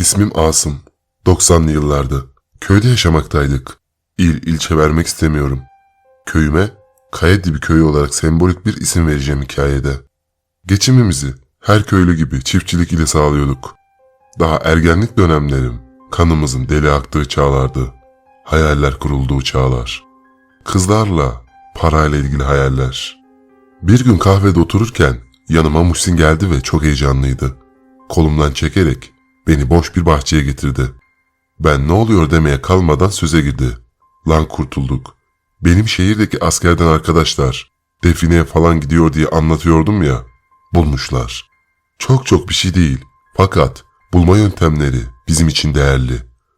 İsmim Asım. 90'lı yıllardı. Köyde yaşamaktaydık. İl ilçe vermek istemiyorum. Köyüme Kaya Dibi Köyü olarak sembolik bir isim vereceğim hikayede. Geçimimizi her köylü gibi çiftçilik ile sağlıyorduk. Daha ergenlik dönemlerim kanımızın deli aktığı çağlardı. Hayaller kurulduğu çağlar. Kızlarla, parayla ilgili hayaller. Bir gün kahvede otururken yanıma Muhsin geldi ve çok heyecanlıydı. Kolumdan çekerek beni boş bir bahçeye getirdi. Ben ne oluyor demeye kalmadan söze girdi. Lan kurtulduk. Benim şehirdeki askerden arkadaşlar defineye falan gidiyor diye anlatıyordum ya. Bulmuşlar. Çok çok bir şey değil. Fakat bulma yöntemleri bizim için değerli.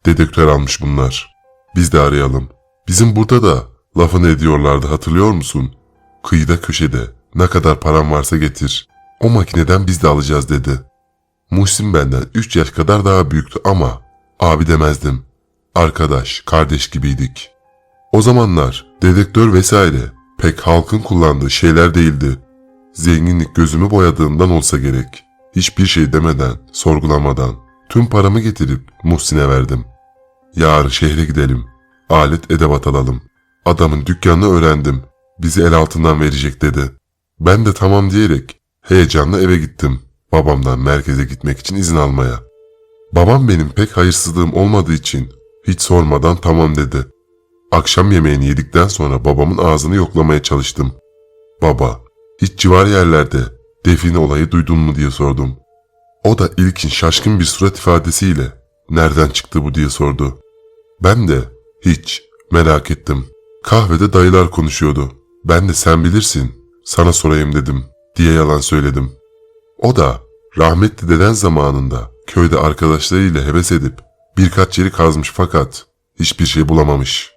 Dedektör almış bunlar. Biz de arayalım. Bizim burada da lafını ediyorlardı hatırlıyor musun? Kıyıda köşede ne kadar param varsa getir. O makineden biz de alacağız dedi. Muhsin benden 3 yaş kadar daha büyüktü ama abi demezdim. Arkadaş, kardeş gibiydik. O zamanlar dedektör vesaire pek halkın kullandığı şeyler değildi. Zenginlik gözümü boyadığından olsa gerek. Hiçbir şey demeden, sorgulamadan tüm paramı getirip Muhsin'e verdim. Yarın şehre gidelim. Alet edevat alalım. Adamın dükkanını öğrendim. Bizi el altından verecek dedi. Ben de tamam diyerek heyecanla eve gittim. Babamdan merkeze gitmek için izin almaya. Babam benim pek hayırsızlığım olmadığı için hiç sormadan tamam dedi. Akşam yemeğini yedikten sonra babamın ağzını yoklamaya çalıştım. Baba, hiç civar yerlerde define olayı duydun mu diye sordum. O da ilkin şaşkın bir surat ifadesiyle nereden çıktı bu diye sordu. Ben de hiç merak ettim. Kahvede dayılar konuşuyordu. Ben de sen bilirsin sana sorayım dedim diye yalan söyledim. O da rahmetli deden zamanında köyde arkadaşlarıyla heves edip birkaç yeri kazmış fakat hiçbir şey bulamamış.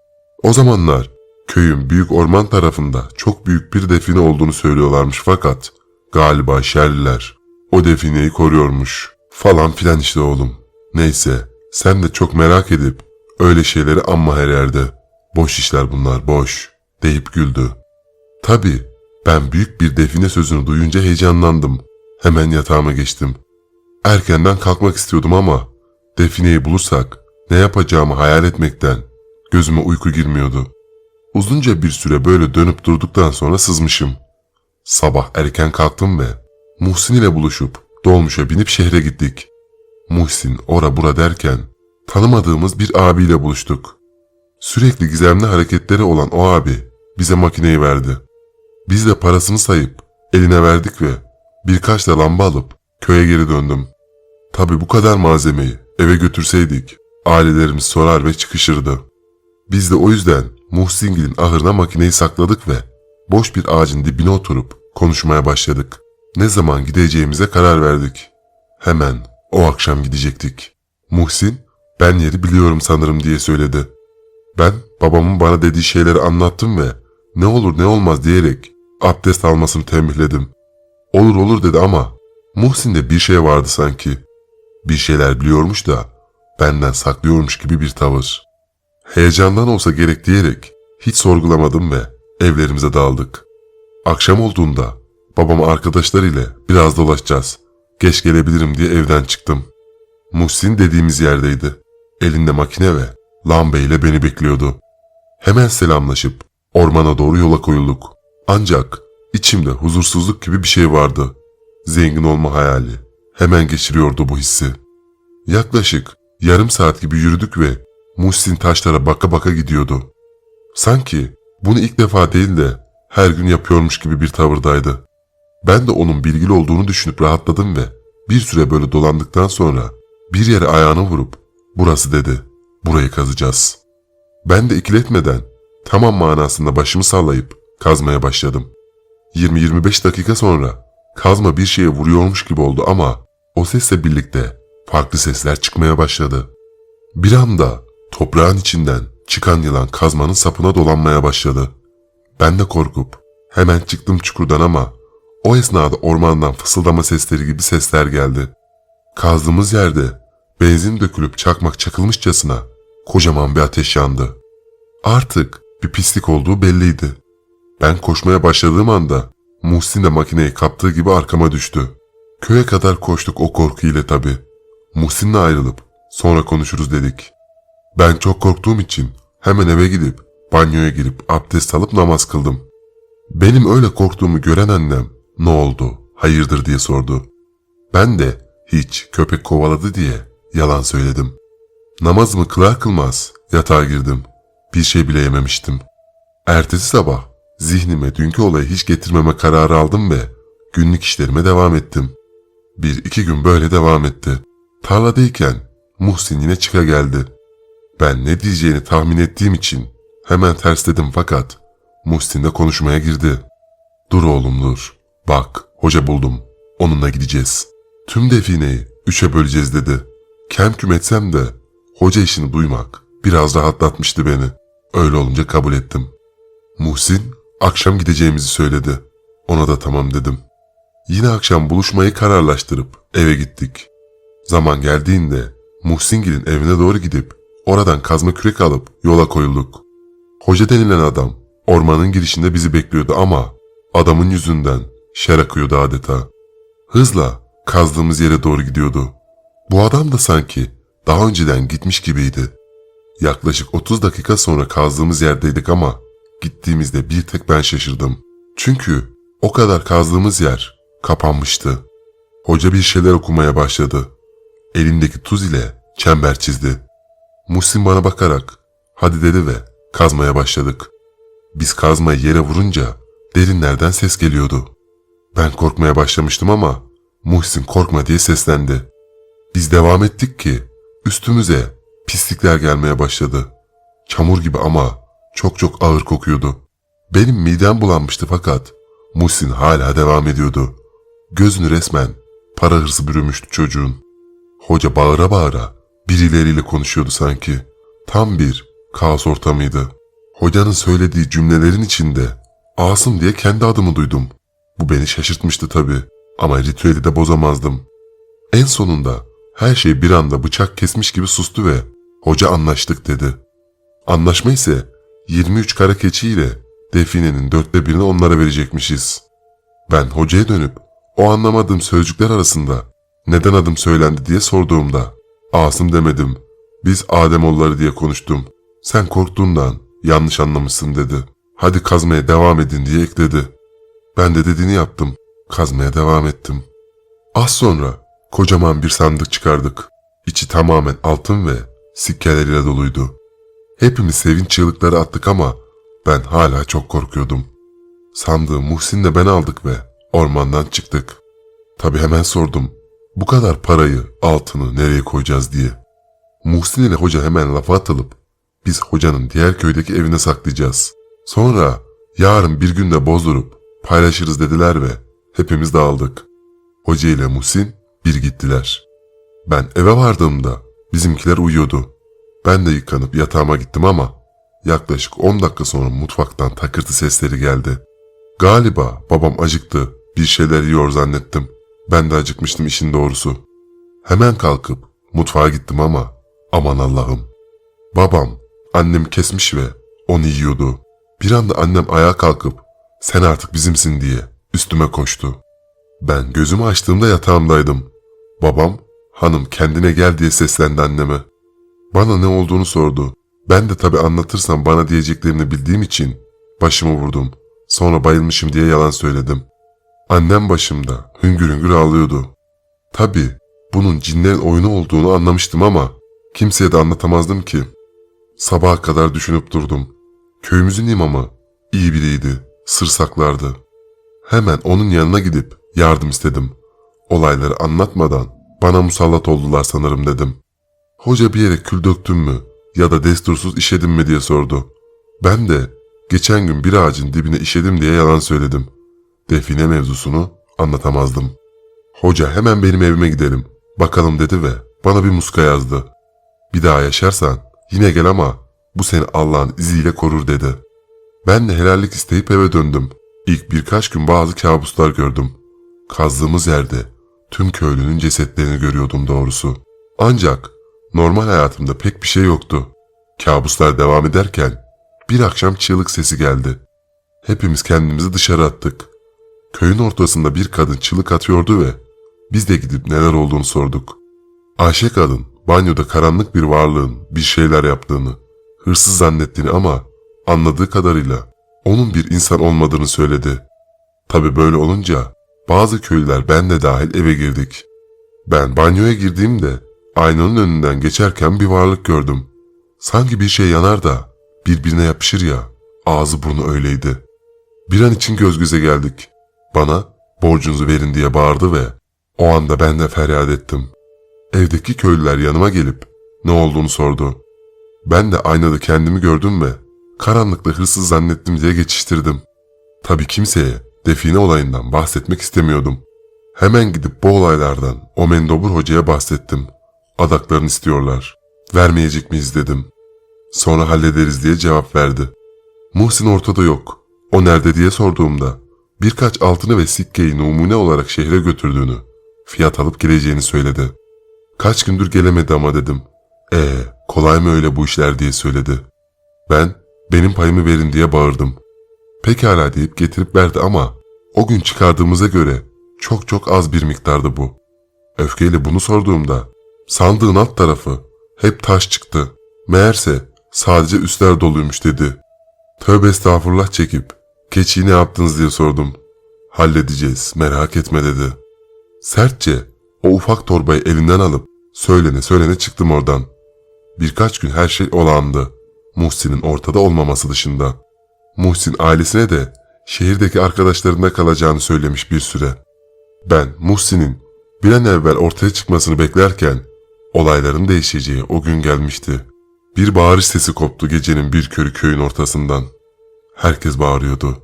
O zamanlar köyün büyük orman tarafında çok büyük bir define olduğunu söylüyorlarmış fakat galiba şerliler o defineyi koruyormuş falan filan işte oğlum. Neyse sen de çok merak edip öyle şeyleri anma her yerde. Boş işler bunlar boş deyip güldü. Tabi ben büyük bir define sözünü duyunca heyecanlandım. Hemen yatağıma geçtim. Erkenden kalkmak istiyordum ama defineyi bulursak ne yapacağımı hayal etmekten gözüme uyku girmiyordu. Uzunca bir süre böyle dönüp durduktan sonra sızmışım. Sabah erken kalktım ve Muhsin ile buluşup dolmuşa binip şehre gittik. Muhsin ora bura derken tanımadığımız bir abiyle buluştuk. Sürekli gizemli hareketleri olan o abi bize makineyi verdi. Biz de parasını sayıp eline verdik ve birkaç da lamba alıp köye geri döndüm. Tabi bu kadar malzemeyi eve götürseydik ailelerimiz sorar ve çıkışırdı. Biz de o yüzden Muhsingil'in ahırına makineyi sakladık ve boş bir ağacın dibine oturup konuşmaya başladık. Ne zaman gideceğimize karar verdik. Hemen o akşam gidecektik. Muhsin, ben yeri biliyorum sanırım diye söyledi. Ben babamın bana dediği şeyleri anlattım ve ne olur ne olmaz diyerek abdest almasını tembihledim. Olur olur dedi ama Muhsin'de bir şey vardı sanki. Bir şeyler biliyormuş da benden saklıyormuş gibi bir tavır. Heyecandan olsa gerek diyerek hiç sorgulamadım ve evlerimize dağıldık. Akşam olduğunda babam arkadaşlarıyla biraz dolaşacağız. Geç gelebilirim diye evden çıktım. Muhsin dediğimiz yerdeydi. Elinde makine ve lambe ile beni bekliyordu. Hemen selamlaşıp ormana doğru yola koyulduk. Ancak içimde huzursuzluk gibi bir şey vardı. Zengin olma hayali. Hemen geçiriyordu bu hissi. Yaklaşık yarım saat gibi yürüdük ve Muhsin taşlara baka baka gidiyordu. Sanki bunu ilk defa değil de her gün yapıyormuş gibi bir tavırdaydı. Ben de onun bilgili olduğunu düşünüp rahatladım ve bir süre böyle dolandıktan sonra bir yere ayağını vurup burası dedi. Burayı kazacağız. Ben de ikiletmeden tamam manasında başımı sallayıp kazmaya başladım. 20-25 dakika sonra kazma bir şeye vuruyormuş gibi oldu ama o sesle birlikte farklı sesler çıkmaya başladı. Bir anda toprağın içinden çıkan yılan kazmanın sapına dolanmaya başladı. Ben de korkup hemen çıktım çukurdan ama o esnada ormandan fısıldama sesleri gibi sesler geldi. Kazdığımız yerde benzin dökülüp çakmak çakılmışçasına kocaman bir ateş yandı. Artık bir pislik olduğu belliydi. Ben koşmaya başladığım anda Muhsin de makineyi kaptığı gibi arkama düştü. Köye kadar koştuk o korku ile tabi. Muhsin'le ayrılıp Sonra konuşuruz dedik. Ben çok korktuğum için hemen eve gidip banyoya girip abdest alıp namaz kıldım. Benim öyle korktuğumu gören annem ne oldu, hayırdır diye sordu. Ben de hiç köpek kovaladı diye yalan söyledim. Namazımı kılar kılmaz yatağa girdim. Bir şey bile yememiştim. Ertesi sabah zihnime dünkü olayı hiç getirmeme kararı aldım ve günlük işlerime devam ettim. Bir iki gün böyle devam etti. Tarladayken Muhsin yine çıka geldi. Ben ne diyeceğini tahmin ettiğim için hemen tersledim fakat Muhsin de konuşmaya girdi. Dur oğlum dur. Bak hoca buldum. Onunla gideceğiz. Tüm defineyi üçe böleceğiz dedi. Kem küm etsem de hoca işini duymak biraz rahatlatmıştı beni. Öyle olunca kabul ettim. Muhsin akşam gideceğimizi söyledi. Ona da tamam dedim. Yine akşam buluşmayı kararlaştırıp eve gittik. Zaman geldiğinde Muhsingil'in evine doğru gidip oradan kazma kürek alıp yola koyulduk. Hoca denilen adam ormanın girişinde bizi bekliyordu ama adamın yüzünden şer akıyordu adeta. Hızla kazdığımız yere doğru gidiyordu. Bu adam da sanki daha önceden gitmiş gibiydi. Yaklaşık 30 dakika sonra kazdığımız yerdeydik ama gittiğimizde bir tek ben şaşırdım. Çünkü o kadar kazdığımız yer kapanmıştı. Hoca bir şeyler okumaya başladı. Elindeki tuz ile çember çizdi. Muhsin bana bakarak hadi dedi ve kazmaya başladık. Biz kazmayı yere vurunca derinlerden ses geliyordu. Ben korkmaya başlamıştım ama Muhsin korkma diye seslendi. Biz devam ettik ki üstümüze pislikler gelmeye başladı. Çamur gibi ama çok çok ağır kokuyordu. Benim midem bulanmıştı fakat Muhsin hala devam ediyordu. Gözünü resmen para hırsı bürümüştü çocuğun. Hoca bağıra bağıra birileriyle konuşuyordu sanki. Tam bir kaos ortamıydı. Hocanın söylediği cümlelerin içinde Asım diye kendi adımı duydum. Bu beni şaşırtmıştı tabii ama ritüeli de bozamazdım. En sonunda her şey bir anda bıçak kesmiş gibi sustu ve hoca anlaştık dedi. Anlaşma ise 23 kara keçi ile definenin dörtte birini onlara verecekmişiz. Ben hocaya dönüp o anlamadığım sözcükler arasında neden adım söylendi diye sorduğumda Asım demedim. Biz Ademoğulları diye konuştum. Sen korktuğundan yanlış anlamışsın dedi. Hadi kazmaya devam edin diye ekledi. Ben de dediğini yaptım. Kazmaya devam ettim. Az sonra kocaman bir sandık çıkardık. İçi tamamen altın ve sikkeleriyle doluydu. Hepimiz sevinç çığlıkları attık ama ben hala çok korkuyordum. Sandığı Muhsin'le ben aldık ve ormandan çıktık. Tabi hemen sordum. Bu kadar parayı, altını nereye koyacağız diye. Muhsin ile hoca hemen lafa atılıp biz hocanın diğer köydeki evine saklayacağız. Sonra yarın bir günde bozdurup paylaşırız dediler ve hepimiz dağıldık. Hoca ile Muhsin bir gittiler. Ben eve vardığımda bizimkiler uyuyordu. Ben de yıkanıp yatağıma gittim ama yaklaşık 10 dakika sonra mutfaktan takırtı sesleri geldi. Galiba babam acıktı, bir şeyler yiyor zannettim. Ben de acıkmıştım işin doğrusu. Hemen kalkıp mutfağa gittim ama aman Allah'ım. Babam annemi kesmiş ve onu yiyordu. Bir anda annem ayağa kalkıp sen artık bizimsin diye üstüme koştu. Ben gözümü açtığımda yatağımdaydım. Babam hanım kendine gel diye seslendi anneme. Bana ne olduğunu sordu. Ben de tabi anlatırsam bana diyeceklerini bildiğim için başımı vurdum. Sonra bayılmışım diye yalan söyledim. Annem başımda hüngür hüngür ağlıyordu. Tabi bunun cinlerin oyunu olduğunu anlamıştım ama kimseye de anlatamazdım ki. Sabaha kadar düşünüp durdum. Köyümüzün imamı iyi biriydi, sır saklardı. Hemen onun yanına gidip yardım istedim. Olayları anlatmadan bana musallat oldular sanırım dedim. Hoca bir yere kül döktün mü ya da destursuz işedin mi diye sordu. Ben de geçen gün bir ağacın dibine işedim diye yalan söyledim. Define mevzusunu anlatamazdım. Hoca hemen benim evime gidelim. Bakalım dedi ve bana bir muska yazdı. Bir daha yaşarsan yine gel ama bu seni Allah'ın iziyle korur dedi. Ben de helallik isteyip eve döndüm. İlk birkaç gün bazı kabuslar gördüm. Kazdığımız yerde tüm köylünün cesetlerini görüyordum doğrusu. Ancak normal hayatımda pek bir şey yoktu. Kabuslar devam ederken bir akşam çığlık sesi geldi. Hepimiz kendimizi dışarı attık. Köyün ortasında bir kadın çığlık atıyordu ve biz de gidip neler olduğunu sorduk. Ayşe kadın banyoda karanlık bir varlığın bir şeyler yaptığını, hırsız zannettiğini ama anladığı kadarıyla onun bir insan olmadığını söyledi. Tabi böyle olunca bazı köylüler ben de dahil eve girdik. Ben banyoya girdiğimde aynanın önünden geçerken bir varlık gördüm. Sanki bir şey yanar da birbirine yapışır ya, ağzı burnu öyleydi. Bir an için göz göze geldik. Bana borcunuzu verin diye bağırdı ve o anda ben de feryat ettim. Evdeki köylüler yanıma gelip ne olduğunu sordu. Ben de aynada kendimi gördüm ve karanlıkta hırsız zannettim diye geçiştirdim. Tabii kimseye define olayından bahsetmek istemiyordum. Hemen gidip bu olaylardan o mendobur hocaya bahsettim. Adaklarını istiyorlar. Vermeyecek miyiz dedim. Sonra hallederiz diye cevap verdi. Muhsin ortada yok. O nerede diye sorduğumda birkaç altını ve sikkeyi numune olarak şehre götürdüğünü, fiyat alıp geleceğini söyledi. Kaç gündür gelemedi ama dedim. Ee, kolay mı öyle bu işler diye söyledi. Ben, benim payımı verin diye bağırdım. Pekala deyip getirip verdi ama o gün çıkardığımıza göre çok çok az bir miktardı bu. Öfkeyle bunu sorduğumda sandığın alt tarafı hep taş çıktı. Meğerse sadece üstler doluymuş dedi. Tövbe estağfurullah çekip keçiyi ne yaptınız diye sordum. Halledeceğiz merak etme dedi. Sertçe o ufak torbayı elinden alıp söylene söylene çıktım oradan. Birkaç gün her şey olağandı. Muhsin'in ortada olmaması dışında. Muhsin ailesine de şehirdeki arkadaşlarında kalacağını söylemiş bir süre. Ben Muhsin'in bir an evvel ortaya çıkmasını beklerken olayların değişeceği o gün gelmişti. Bir bağırış sesi koptu gecenin bir körü köyün ortasından. Herkes bağırıyordu.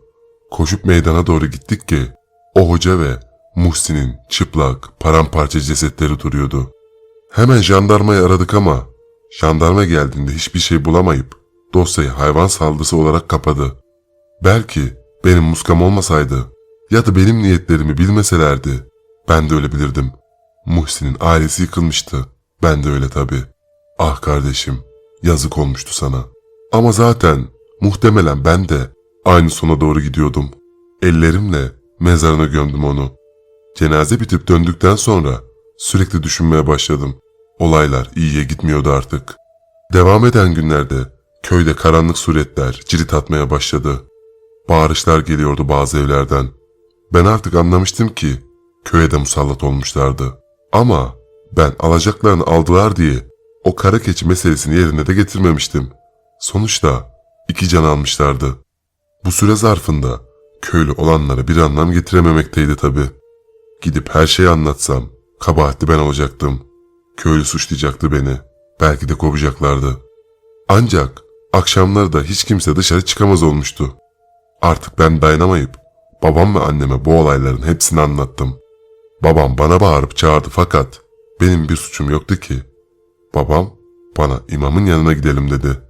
Koşup meydana doğru gittik ki o hoca ve Muhsin'in çıplak, paramparça cesetleri duruyordu. Hemen jandarmayı aradık ama jandarma geldiğinde hiçbir şey bulamayıp dosyayı hayvan saldırısı olarak kapadı. Belki benim muskam olmasaydı ya da benim niyetlerimi bilmeselerdi ben de öyle bilirdim. Muhsin'in ailesi yıkılmıştı. Ben de öyle tabii. Ah kardeşim yazık olmuştu sana. Ama zaten muhtemelen ben de aynı sona doğru gidiyordum. Ellerimle mezarına gömdüm onu. Cenaze bitip döndükten sonra sürekli düşünmeye başladım. Olaylar iyiye gitmiyordu artık. Devam eden günlerde köyde karanlık suretler cirit atmaya başladı. Bağırışlar geliyordu bazı evlerden. Ben artık anlamıştım ki köye de musallat olmuşlardı. Ama ben alacaklarını aldılar diye o kara keçi meselesini yerine de getirmemiştim. Sonuçta iki can almışlardı. Bu süre zarfında köylü olanlara bir anlam getirememekteydi tabi. Gidip her şeyi anlatsam kabahatli ben olacaktım. Köylü suçlayacaktı beni. Belki de kovacaklardı. Ancak akşamları da hiç kimse dışarı çıkamaz olmuştu. Artık ben dayanamayıp babam ve anneme bu olayların hepsini anlattım. Babam bana bağırıp çağırdı fakat benim bir suçum yoktu ki. Babam bana imamın yanına gidelim dedi.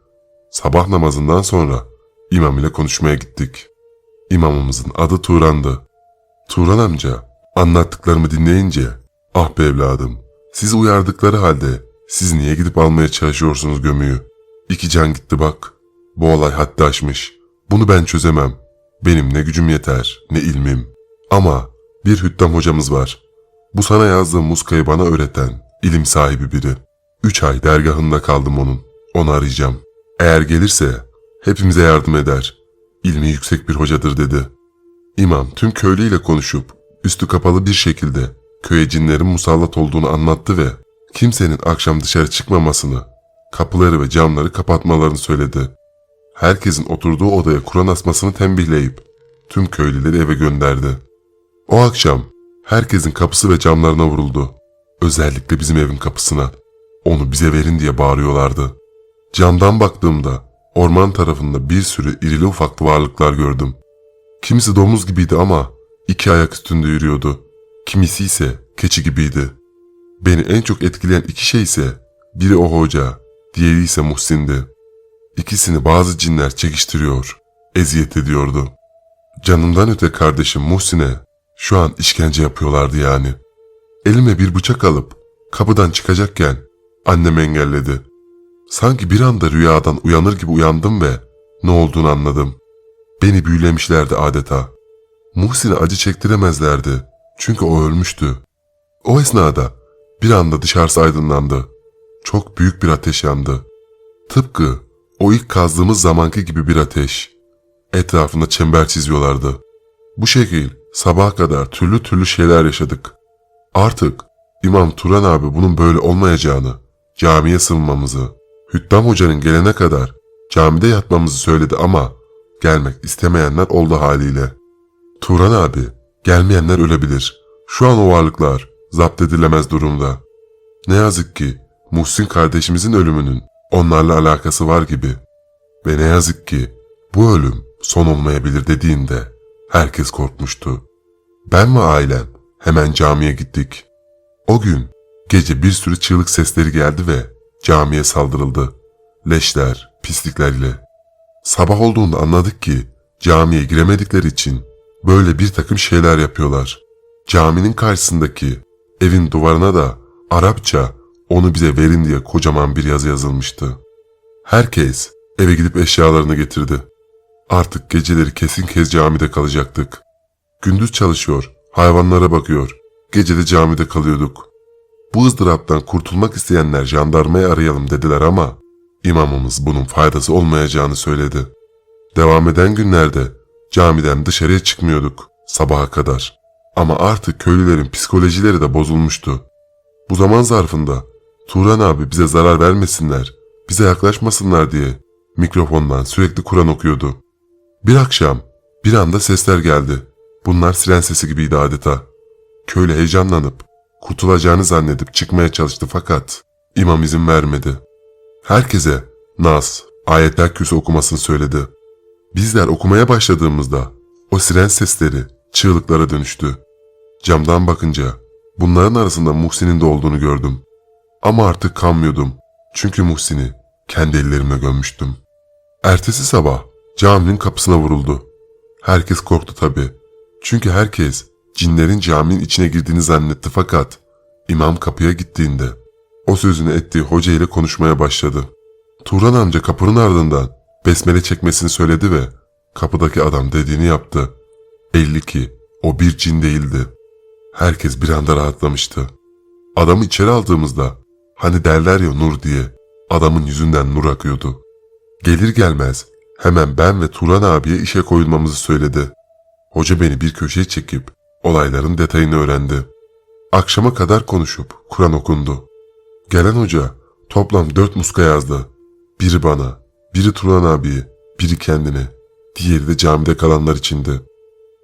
Sabah namazından sonra imam ile konuşmaya gittik. İmamımızın adı Turan'dı. Turan amca anlattıklarımı dinleyince ah be evladım sizi uyardıkları halde siz niye gidip almaya çalışıyorsunuz gömüyü? İki can gitti bak. Bu olay haddi aşmış. Bunu ben çözemem. Benim ne gücüm yeter ne ilmim. Ama bir hüddam hocamız var. Bu sana yazdığım muskayı bana öğreten ilim sahibi biri. Üç ay dergahında kaldım onun. Onu arayacağım. Eğer gelirse hepimize yardım eder. İlmi yüksek bir hocadır dedi. İmam tüm köylüyle konuşup üstü kapalı bir şekilde köye cinlerin musallat olduğunu anlattı ve kimsenin akşam dışarı çıkmamasını, kapıları ve camları kapatmalarını söyledi. Herkesin oturduğu odaya Kur'an asmasını tembihleyip tüm köylüleri eve gönderdi. O akşam herkesin kapısı ve camlarına vuruldu. Özellikle bizim evin kapısına. Onu bize verin diye bağırıyorlardı. Camdan baktığımda orman tarafında bir sürü irili ufaklı varlıklar gördüm. Kimisi domuz gibiydi ama iki ayak üstünde yürüyordu. Kimisi ise keçi gibiydi. Beni en çok etkileyen iki şey ise biri o hoca, diğeri ise Muhsin'di. İkisini bazı cinler çekiştiriyor, eziyet ediyordu. Canımdan öte kardeşim Muhsin'e şu an işkence yapıyorlardı yani. Elime bir bıçak alıp kapıdan çıkacakken annem engelledi. Sanki bir anda rüyadan uyanır gibi uyandım ve ne olduğunu anladım. Beni büyülemişlerdi adeta. Muhsin'e acı çektiremezlerdi. Çünkü o ölmüştü. O esnada bir anda dışarısı aydınlandı. çok büyük bir ateş yandı. Tıpkı o ilk kazdığımız zamanki gibi bir ateş. Etrafında çember çiziyorlardı. Bu şekil sabaha kadar türlü türlü şeyler yaşadık. Artık İmam Turan abi bunun böyle olmayacağını, camiye sığınmamızı, Hüttam Hoca'nın gelene kadar camide yatmamızı söyledi ama gelmek istemeyenler oldu haliyle. Turan abi, gelmeyenler ölebilir. Şu an o varlıklar zapt edilemez durumda. Ne yazık ki Muhsin kardeşimizin ölümünün onlarla alakası var gibi. Ve ne yazık ki bu ölüm son olmayabilir dediğinde herkes korkmuştu. Ben ve ailem hemen camiye gittik. O gün gece bir sürü çığlık sesleri geldi ve camiye saldırıldı. Leşler, pislikler ile. Sabah olduğunda anladık ki camiye giremedikleri için böyle bir takım şeyler yapıyorlar. Caminin karşısındaki evin duvarına da Arapça onu bize verin diye kocaman bir yazı yazılmıştı. Herkes eve gidip eşyalarını getirdi. Artık geceleri kesin kez camide kalacaktık. Gündüz çalışıyor, hayvanlara bakıyor, gece de camide kalıyorduk. Bu ızdıraptan kurtulmak isteyenler jandarmayı arayalım dediler ama imamımız bunun faydası olmayacağını söyledi. Devam eden günlerde camiden dışarıya çıkmıyorduk sabaha kadar. Ama artık köylülerin psikolojileri de bozulmuştu. Bu zaman zarfında Turan abi bize zarar vermesinler, bize yaklaşmasınlar diye mikrofondan sürekli Kur'an okuyordu. Bir akşam bir anda sesler geldi. Bunlar siren sesi gibiydi adeta. Köylü heyecanlanıp kurtulacağını zannedip çıkmaya çalıştı fakat imam izin vermedi. Herkese Nas, ayetler kürsü okumasını söyledi. Bizler okumaya başladığımızda o siren sesleri çığlıklara dönüştü. Camdan bakınca bunların arasında Muhsin'in de olduğunu gördüm. Ama artık kanmıyordum. Çünkü Muhsin'i kendi ellerimle gömmüştüm. Ertesi sabah caminin kapısına vuruldu. Herkes korktu tabi. Çünkü herkes cinlerin caminin içine girdiğini zannetti fakat imam kapıya gittiğinde o sözünü ettiği hoca ile konuşmaya başladı. Turan amca kapının ardından besmele çekmesini söyledi ve kapıdaki adam dediğini yaptı. Belli ki o bir cin değildi. Herkes bir anda rahatlamıştı. Adamı içeri aldığımızda hani derler ya nur diye adamın yüzünden nur akıyordu. Gelir gelmez hemen ben ve Turan abiye işe koyulmamızı söyledi. Hoca beni bir köşeye çekip olayların detayını öğrendi. Akşama kadar konuşup Kur'an okundu. Gelen hoca toplam dört muska yazdı. Biri bana, biri Turan abiye, biri kendine, diğeri de camide kalanlar içindi.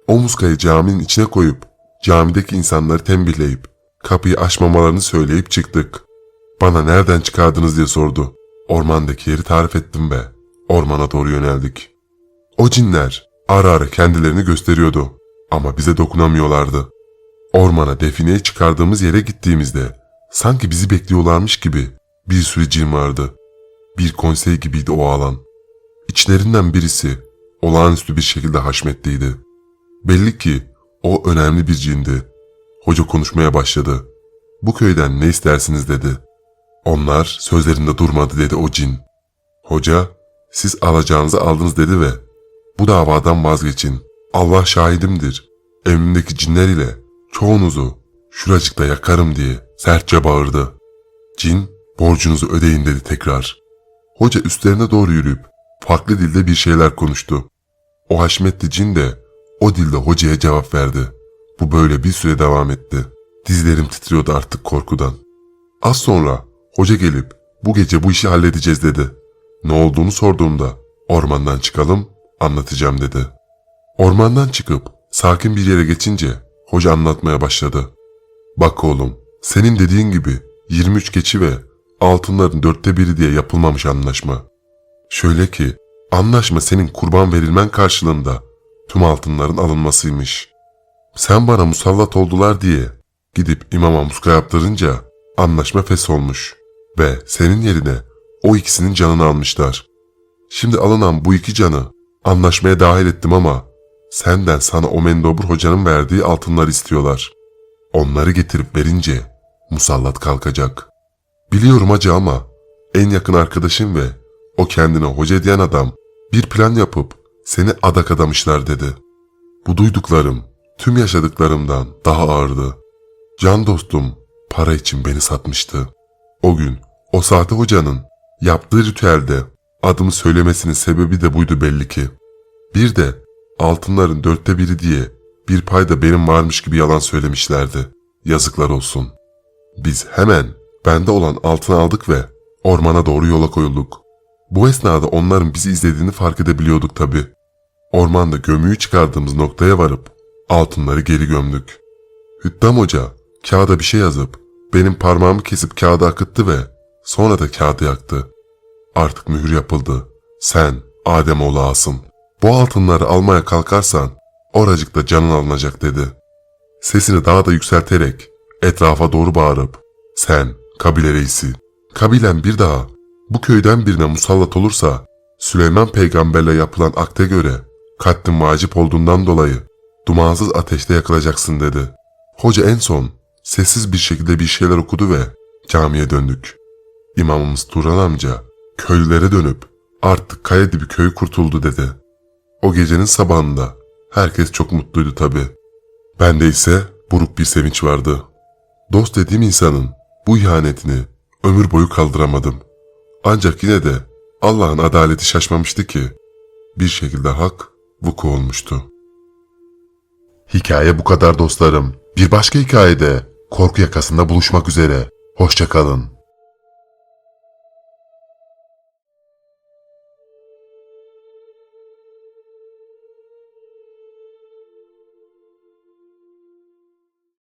O muskayı caminin içine koyup camideki insanları tembihleyip kapıyı açmamalarını söyleyip çıktık. Bana nereden çıkardınız diye sordu. Ormandaki yeri tarif ettim be. Ormana doğru yöneldik. O cinler ara ara kendilerini gösteriyordu ama bize dokunamıyorlardı. Ormana defineye çıkardığımız yere gittiğimizde sanki bizi bekliyorlarmış gibi bir sürü cin vardı. Bir konsey gibiydi o alan. İçlerinden birisi olağanüstü bir şekilde haşmetliydi. Belli ki o önemli bir cindi. Hoca konuşmaya başladı. Bu köyden ne istersiniz dedi. Onlar sözlerinde durmadı dedi o cin. Hoca siz alacağınızı aldınız dedi ve bu davadan vazgeçin. Allah şahidimdir. Evimdeki cinler ile çoğunuzu şuracıkta yakarım diye sertçe bağırdı. Cin borcunuzu ödeyin dedi tekrar. Hoca üstlerine doğru yürüyüp farklı dilde bir şeyler konuştu. O haşmetli cin de o dilde hocaya cevap verdi. Bu böyle bir süre devam etti. Dizlerim titriyordu artık korkudan. Az sonra hoca gelip bu gece bu işi halledeceğiz dedi. Ne olduğunu sorduğumda ormandan çıkalım anlatacağım dedi. Ormandan çıkıp sakin bir yere geçince hoca anlatmaya başladı. Bak oğlum senin dediğin gibi 23 keçi ve altınların dörtte biri diye yapılmamış anlaşma. Şöyle ki anlaşma senin kurban verilmen karşılığında tüm altınların alınmasıymış. Sen bana musallat oldular diye gidip imama muska yaptırınca anlaşma fes olmuş ve senin yerine o ikisinin canını almışlar. Şimdi alınan bu iki canı anlaşmaya dahil ettim ama senden sana o mendobur hocanın verdiği altınlar istiyorlar. Onları getirip verince musallat kalkacak. Biliyorum hacı ama en yakın arkadaşım ve o kendine hoca diyen adam bir plan yapıp seni adak adamışlar dedi. Bu duyduklarım tüm yaşadıklarımdan daha ağırdı. Can dostum para için beni satmıştı. O gün O sahte hocanın yaptığı ritüelde adımı söylemesinin sebebi de buydu belli ki. Bir de altınların dörtte biri diye bir pay da benim varmış gibi yalan söylemişlerdi. Yazıklar olsun. Biz hemen bende olan altını aldık ve ormana doğru yola koyulduk. Bu esnada onların bizi izlediğini fark edebiliyorduk tabi. Ormanda gömüyü çıkardığımız noktaya varıp altınları geri gömdük. Hüddam Hoca kağıda bir şey yazıp benim parmağımı kesip kağıda akıttı ve sonra da kağıdı yaktı. Artık mühür yapıldı. Sen Ademoğlu Asım. Bu altınları almaya kalkarsan oracıkta canın alınacak dedi. Sesini daha da yükselterek etrafa doğru bağırıp sen kabile reisi. Kabilen bir daha bu köyden birine musallat olursa Süleyman peygamberle yapılan akte göre kattin vacip olduğundan dolayı dumansız ateşte yakılacaksın dedi. Hoca en son sessiz bir şekilde bir şeyler okudu ve camiye döndük. İmamımız Turan amca köylülere dönüp artık kaya dibi köyü kurtuldu dedi. O gecenin sabahında herkes çok mutluydu tabi. Bende ise buruk bir sevinç vardı. Dost dediğim insanın bu ihanetini ömür boyu kaldıramadım. Ancak yine de Allah'ın adaleti şaşmamıştı ki bir şekilde hak vuku olmuştu. Hikaye bu kadar dostlarım. Bir başka hikayede korku yakasında buluşmak üzere. Hoşçakalın.